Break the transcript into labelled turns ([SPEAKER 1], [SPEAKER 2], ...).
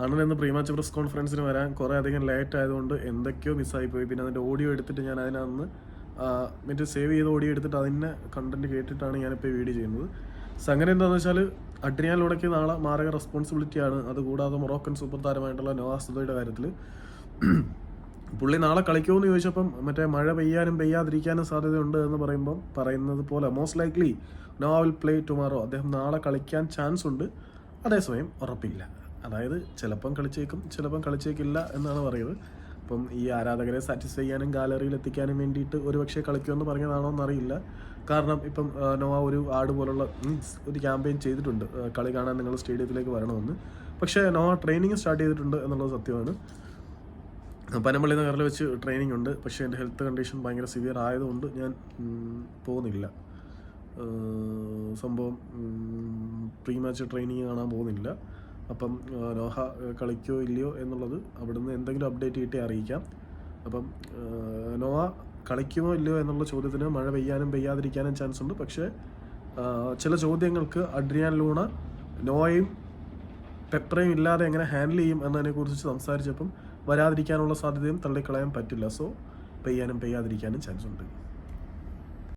[SPEAKER 1] അണ്ണൻ ഇന്ന് പ്രീമാച്ച് പ്രസ് കോൺഫറൻസിന് വരാൻ കുറേ അധികം ലേറ്റ് ആയതുകൊണ്ട് എന്തൊക്കെയോ മിസ്സായി പോയി. പിന്നെ അതിന്റെ ഓഡിയോ എടുത്തിട്ട് ഞാൻ അതിനന്ന് മറ്റേ സേവ് ചെയ്ത് ഓഡിയോ എടുത്തിട്ട് അതിന്റെ കണ്ടന്റ് കേട്ടിട്ടാണ് ഞാനിപ്പോൾ വീഡിയോ ചെയ്യുന്നത്. സംഗതി എന്താണെന്ന് വെച്ചാൽ അഡ്രിയാൻ ലൂണയ്ക്ക് നാളെ മാരക റെസ്പോൺസിബിലിറ്റിയാണ് അതുകൂടാതെ മൊറോക്കൻ സൂപ്പർ താരമായിട്ടുള്ള നോവാസ്തുതയുടെ കാര്യത്തിൽ പുള്ളി നാളെ കളിക്കുമെന്ന് ചോദിച്ചപ്പം മറ്റേ മഴ പെയ്യാനും പെയ്യാതിരിക്കാനും സാധ്യതയുണ്ട് എന്ന് പറയുമ്പം പറയുന്നത് പോലെ most likely no will play tomorrow അദ്ദേഹം നാളെ കളിക്കാൻ ചാൻസ് ഉണ്ട്. അതേസമയം ഉറപ്പില്ല. അതായത് ചിലപ്പം കളിച്ചേക്കും ചിലപ്പം കളിച്ചേക്കില്ല എന്നാണ് പറയുന്നത്. അപ്പം ഈ ആരാധകരെ സാറ്റിസ്ഫൈ ചെയ്യാനും ഗാലറിയിൽ എത്തിക്കാനും വേണ്ടിയിട്ട് ഒരുപക്ഷെ കളിക്കുമെന്ന് പറഞ്ഞതാണോ എന്നറിയില്ല. കാരണം ഇപ്പം നോവ ഒരു ആട് പോലുള്ള മീൻസ് ഒരു ക്യാമ്പയിൻ ചെയ്തിട്ടുണ്ട്. കളി കാണാൻ നിങ്ങൾ സ്റ്റേഡിയത്തിലേക്ക് വരണമെന്ന്. പക്ഷേ നോവ ട്രെയിനിങ് സ്റ്റാർട്ട് ചെയ്തിട്ടുണ്ട് എന്നുള്ളത് സത്യമാണ്. പനമ്പള്ളി നഗറിൽ വെച്ച് ട്രെയിനിങ് ഉണ്ട്. പക്ഷേ എന്റെ ഹെൽത്ത് കണ്ടീഷൻ ഭയങ്കര സിവിയർ ആയതുകൊണ്ട് ഞാൻ പോകുന്നില്ല. സംഭവം പ്രീ മാച്ച് ട്രെയിനിങ് കാണാൻ പോകുന്നില്ല. അപ്പം നോഹ കളിക്കോ ഇല്ലയോ എന്നുള്ളത് അവിടുന്ന് എന്തെങ്കിലും അപ്ഡേറ്റ് കിട്ടി അറിയിക്കാം. അപ്പം നോഹ കളിക്കുമോ ഇല്ലയോ എന്നുള്ള ചോദ്യത്തിന് മഴ പെയ്യാനും പെയ്യാതിരിക്കാനും ചാൻസ് ഉണ്ട്. പക്ഷേ ചില ചോദ്യങ്ങൾക്ക് അഡ്രിയാൻ ലൂണ നോയും പെപ്പറയും ഇല്ലാതെ എങ്ങനെ ഹാൻഡിൽ ചെയ്യും എന്നതിനെക്കുറിച്ച് സംസാരിച്ചപ്പം വരാതിരിക്കാനുള്ള സാധ്യതയും തള്ളിക്കളയാൻ പറ്റില്ല. സോ പെയ്യാനും പെയ്യാതിരിക്കാനും ചാൻസ് ഉണ്ട്.